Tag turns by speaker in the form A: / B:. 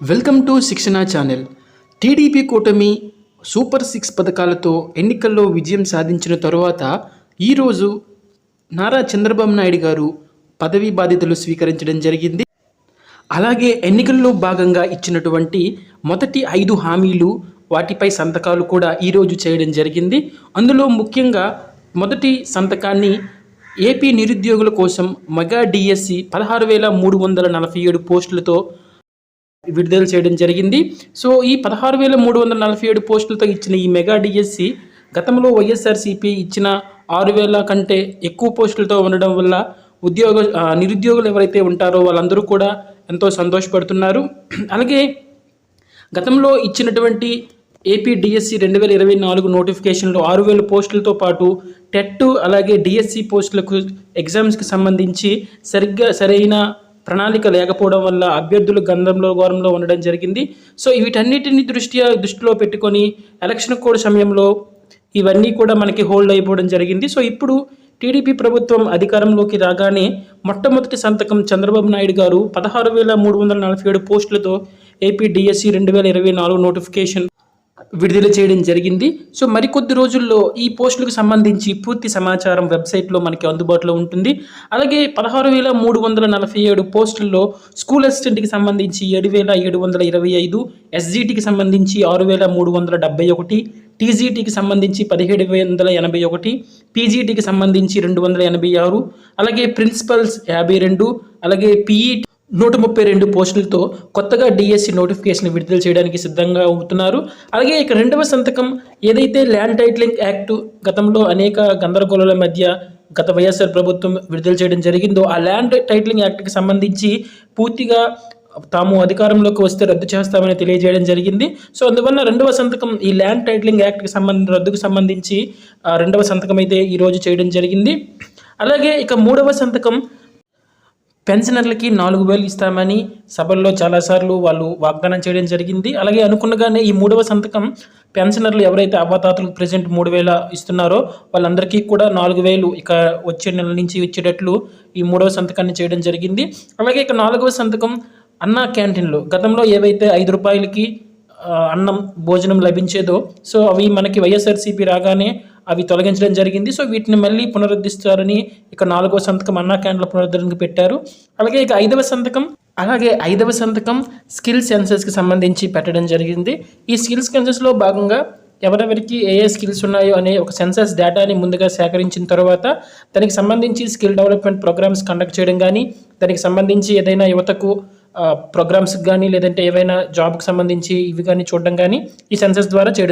A: Welcome to Shikshana channel. TDP కూటమి super six పథకాలతో ఎన్నికల్లో విజయం సాధించిన తరువాత ఈరోజు నారా చంద్రబాబు నాయుడు గారు పదవీ బాధ్యతలు స్వీకరించడం జరిగింది. అలాగే ఎన్నికల్లో భాగంగా ఇచ్చినటువంటి మొదటి ఐదు హామీలు వాటిపై సంతకాలు కూడా ఈరోజు చేయడం జరిగింది. అందులో ముఖ్యంగా మొదటి సంతకాన్ని ఏపీ నిరుద్యోగుల కోసం మెగా డిఎస్సి పదహారు వేల మూడు వందల నలభై ఏడు పోస్టులతో విడుదల చేయడం జరిగింది. సో ఈ పదహారు వేల మూడు వందల నలభై ఏడు పోస్టులతో ఇచ్చిన ఈ మెగా డిఎస్సి గతంలో వైఎస్ఆర్సీపీ ఇచ్చిన ఆరు వేల కంటే ఎక్కువ పోస్టులతో ఉండడం వల్ల ఉద్యోగ నిరుద్యోగులు ఎవరైతే ఉంటారో వాళ్ళందరూ కూడా ఎంతో సంతోషపడుతున్నారు. అలాగే గతంలో ఇచ్చినటువంటి ఏపీ డిఎస్సి రెండు వేల ఇరవై నాలుగు నోటిఫికేషన్లో ఆరు వేల పోస్టులతో పాటు టెట్ అలాగే డిఎస్సి పోస్టులకు ఎగ్జామ్స్కి సంబంధించి సరిగ్గా సరైన ప్రణాళిక లేకపోవడం వల్ల అభ్యర్థులు గంధంలో ఘోరంలో ఉండడం జరిగింది. సో వీటన్నిటిని దృష్ట్యా దృష్టిలో పెట్టుకొని ఎలక్షన్ కోడ్ సమయంలో ఇవన్నీ కూడా మనకి హోల్డ్ అయిపోవడం జరిగింది. సో ఇప్పుడు టీడీపీ ప్రభుత్వం అధికారంలోకి రాగానే మొట్టమొదటి సంతకం చంద్రబాబు నాయుడు గారు పదహారు వేల మూడు వందల నలభై ఏడు పోస్టులతో ఏపీ డిఎస్సి రెండు వేల ఇరవై నాలుగు నోటిఫికేషన్ విడుదల చేయడం జరిగింది. సో మరికొద్ది రోజుల్లో ఈ పోస్టులకు సంబంధించి పూర్తి సమాచారం వెబ్సైట్లో మనకి అందుబాటులో ఉంటుంది. అలాగే పదహారు వేల మూడు వందల నలభై ఏడు పోస్టుల్లో స్కూల్ అసిస్టెంట్కి సంబంధించి ఏడు వేల ఏడు వందల ఇరవై ఐదు ఎస్జీటీకి సంబంధించి ఆరు వేల మూడు వందల డెబ్బై ఒకటి టీజీటీకి సంబంధించి పదిహేడు వందల ఎనభై ఒకటి పీజీటీకి సంబంధించి రెండు వందల ఎనభై ఆరు అలాగే ప్రిన్సిపల్స్ యాభై రెండు అలాగే పీఈటీ నూట ముప్పై రెండు పోస్టులతో కొత్తగా డిఎస్సి నోటిఫికేషన్ విడుదల చేయడానికి సిద్ధంగా అవుతున్నారు. అలాగే ఇక రెండవ సంతకం ఏదైతే ల్యాండ్ టైటిలింగ్ యాక్ట్ గతంలో అనేక గందరగోళాల మధ్య గత వైఎస్ఆర్ ప్రభుత్వం విడుదల చేయడం జరిగిందో ఆ ల్యాండ్ టైటిలింగ్ యాక్ట్కి సంబంధించి పూర్తిగా తాము అధికారంలోకి వస్తే రద్దు చేస్తామని తెలియజేయడం జరిగింది. సో అందువల్ల రెండవ సంతకం ఈ ల్యాండ్ టైటిలింగ్ యాక్ట్కి సంబంధించి రద్దుకు సంబంధించి ఆ, రెండవ సంతకం అయితే ఈరోజు చేయడం జరిగింది. అలాగే ఇక మూడవ సంతకం పెన్షనర్లకి నాలుగు వేలు ఇస్తామని సభల్లో చాలాసార్లు వాళ్ళు వాగ్దానం చేయడం జరిగింది. అలాగే అనుకున్నగానే ఈ మూడవ సంతకం పెన్షనర్లు ఎవరైతే అవ్వతాతలకు ప్రజెంట్ మూడు వేల ఇస్తున్నారో వాళ్ళందరికీ కూడా నాలుగు వేలు ఇక వచ్చే నెల నుంచి ఇచ్చేటట్లు ఈ మూడవ సంతకాన్ని చేయడం జరిగింది. అలాగే ఇక నాలుగవ సంతకం అన్నా క్యాంటీన్లు. గతంలో ఏవైతే ఐదు రూపాయలకి అన్నం భోజనం లభించేదో సో అవి మనకి వైఎస్ఆర్సీపీ రాగానే అవి తొలగించడం జరిగింది. సో వీటిని మళ్ళీ పునరుద్ధరిస్తారని ఇక నాలుగవ సంతకం అన్నా క్యాండ్ల పునరుద్ధరణకు పెట్టారు. అలాగే ఇక ఐదవ సంతకం అలాగే ఐదవ సంతకం స్కిల్ సెన్సెస్కి సంబంధించి పెట్టడం జరిగింది. ఈ స్కిల్ సెన్సెస్లో భాగంగా ఎవరెవరికి ఏ ఏ స్కిల్స్ ఉన్నాయో అనే ఒక సెన్సస్ డేటాని ముందుగా సేకరించిన తర్వాత దానికి సంబంధించి స్కిల్ డెవలప్మెంట్ ప్రోగ్రామ్స్ కండక్ట్ చేయడం కానీ దానికి సంబంధించి ఏదైనా యువతకు ప్రోగ్రామ్స్కి కానీ లేదంటే ఏవైనా జాబ్కి సంబంధించి ఇవి కానీ చూడడం కానీ ఈ సెన్సస్ ద్వారా చేయడం